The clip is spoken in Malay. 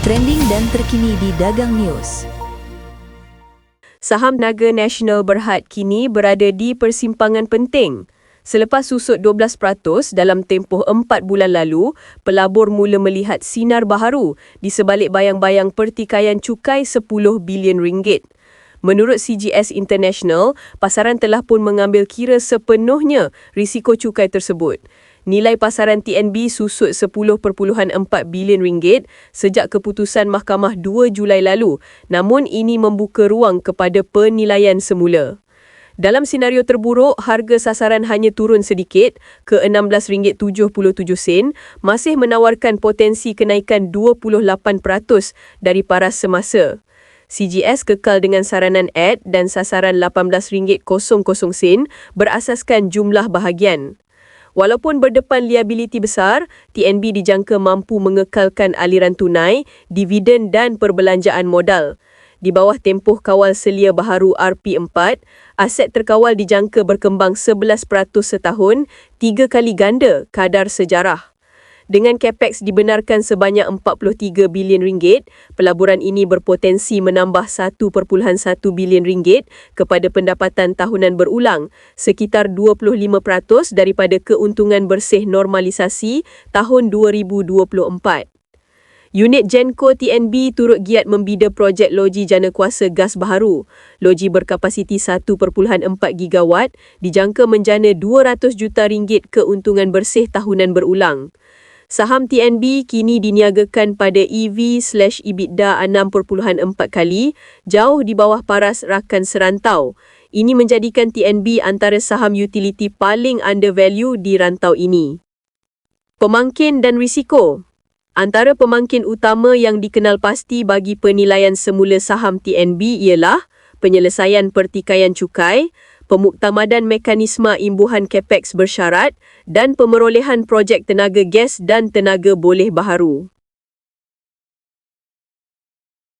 trending dan terkini di Dagang News. Saham Naga Nasional Berhad kini berada di persimpangan penting. Selepas susut 12% dalam tempoh 4 bulan lalu, pelabur mula melihat sinar baharu di sebalik bayang-bayang pertikaian cukai 10 bilion ringgit. Menurut CGS International, pasaran telah pun mengambil kira sepenuhnya risiko cukai tersebut. Nilai pasaran TNB susut 10.4 bilion ringgit sejak keputusan Mahkamah 2 Julai lalu, namun ini membuka ruang kepada penilaian semula. Dalam senario terburuk, harga sasaran hanya turun sedikit ke RM16.77, masih menawarkan potensi kenaikan 28% dari paras semasa. CGS kekal dengan saranan ad dan sasaran RM18.00 berasaskan jumlah bahagian. Walaupun berdepan liabiliti besar, TNB dijangka mampu mengekalkan aliran tunai, dividen dan perbelanjaan modal. Di bawah tempoh kawal selia baharu RP4, aset terkawal dijangka berkembang 11% setahun, tiga kali ganda kadar sejarah. Dengan capex dibenarkan sebanyak 43 bilion ringgit, pelaburan ini berpotensi menambah 1.1 bilion ringgit kepada pendapatan tahunan berulang, sekitar 25% daripada keuntungan bersih normalisasi tahun 2024. Unit Genco TNB turut giat membida projek loji jana kuasa gas baharu. Loji berkapasiti 1.4 gigawatt dijangka menjana 200 juta ringgit keuntungan bersih tahunan berulang. Saham TNB kini diniagakan pada EV/EBITDA 6.4 kali, jauh di bawah paras rakan serantau. Ini menjadikan TNB antara saham utility paling undervalue di rantau ini. Pemangkin dan risiko Antara pemangkin utama yang dikenal pasti bagi penilaian semula saham TNB ialah penyelesaian pertikaian cukai, pemuktamadan mekanisme imbuhan capex bersyarat dan pemerolehan projek tenaga gas dan tenaga boleh baharu.